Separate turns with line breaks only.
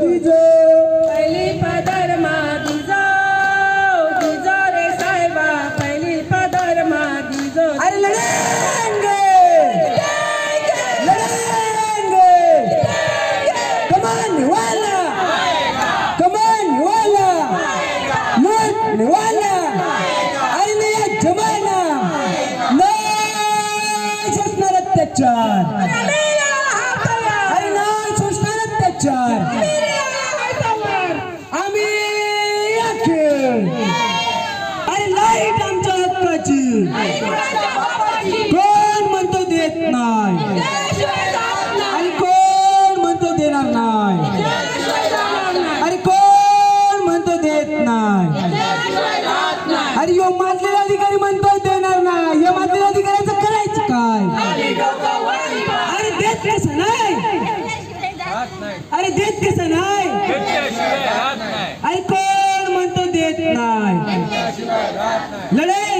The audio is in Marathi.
दिजो पहिली पदर मा दिजो दिजो
रे साहेबा पहिली पदर मा दिजो
अरे लढेंगे लढेंगे कमान वाला कमान वाला लूट वाला अरे नया जमाना नाही अत्याचार. कोण म्हणतो देत नाही? अरे कोण म्हणतो देणार नाही? अरे कोण म्हणतो देत नाही? अरे यो माजलेला अधिकारी म्हणतो देणार नाही. या माजलेल्या अधिकाऱ्याचं करायचं काय? अरे देत कसं नाही? अरे देत कसं नाही? अरे कोण म्हणतो देत नाही? लढेंगे